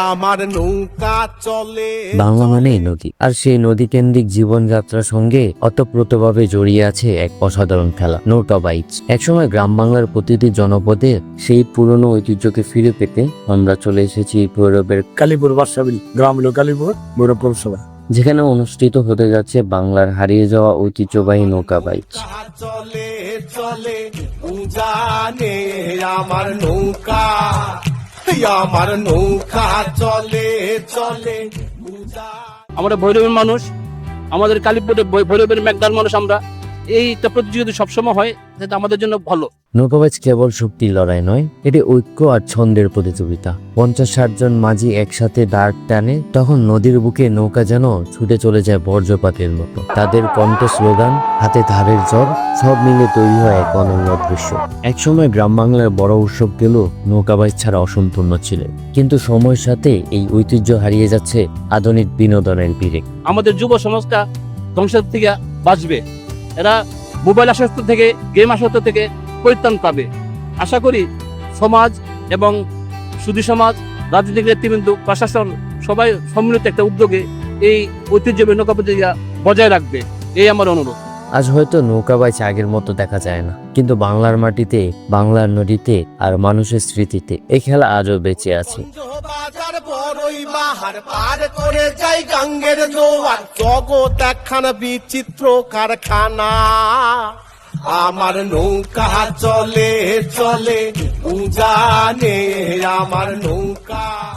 আমার নৌকা চলে বাংলা মানেই নদী। আর সেই নদী কেন্দ্রিক জীবনযাত্রার সঙ্গে অতপ্রতভাবে জড়িয়ে আছে এক অসাধারণ খেলা নৌকা বাইচ একসময় গ্রাম বাংলার প্রতিটি জনপদে সেই পুরনো ঐতিহ্যকে ফিরে পেতে আমরা চলে এসেছি ভৈরবের কালীপুর বাসাবিল গ্রাম হলো কালীপুর বড় পৌরসভা যেখানে অনুষ্ঠিত হতে যাচ্ছে বাংলার হারিয়ে যাওয়া ঐতিহ্যবাহী নৌকা বাইচ চলে চলে আমার নৌকা। আমার নৌকা চলে চলে আমরা ভৈরবের মানুষ, আমাদের কালীপুরে ভৈ- ভৈরবের মেঘদার মানুষ আমরা। এইটা প্রতিযোগিতা সবসময় হয়। যেটা আমাদের জন্য ভালো। নৌকাবাজ কেবল শক্তির লড়াই নয় এটি ঐক্য আর ছন্দের প্রতিযোগিতা। পঞ্চাশ ষাট জন মাঝি একসাথে দাঁড় টানে তখন নদীর বুকে নৌকা যেন ছুটে চলে যায় বর্জ্যপাতের মতো। তাদের কণ্ঠ স্লোগান হাতে ধারের জ্বর সব মিলে তৈরি হয় এক অনন্য দৃশ্য। একসময় গ্রাম বাংলার বড় উৎসব গেল নৌকাবাজ ছাড়া অসম্পূর্ণ ছিল কিন্তু সময়ের সাথে এই ঐতিহ্য হারিয়ে যাচ্ছে আধুনিক বিনোদনের বীরে আমাদের যুব সমাজটা ধ্বংসের থেকে বাঁচবে। এরা মোবাইল আসক্ত থেকে গেম আসক্ত থেকে পরিত্রাণ পাবে। আশা করি সমাজ এবং সুধী সমাজ, রাজনৈতিক নেতৃবৃন্দ, প্রশাসন সবাই সম্মিলিত একটা উদ্যোগে এই ঐতিহ্য নৌকা প্রতিযোগিতা বজায় রাখবে। এই আমার অনুরোধ। আজ হয়তো নৌকাবাজ আগের মতো দেখা যায় না। কিন্তু বাংলার মাটিতে, বাংলার নদীতে আর মানুষের স্মৃতিতে এই খেলা আজও বেঁচে আছে। বিচিত্র কারখানা। আমার নৌকা চলে চলে উজানে আমার নৌকা।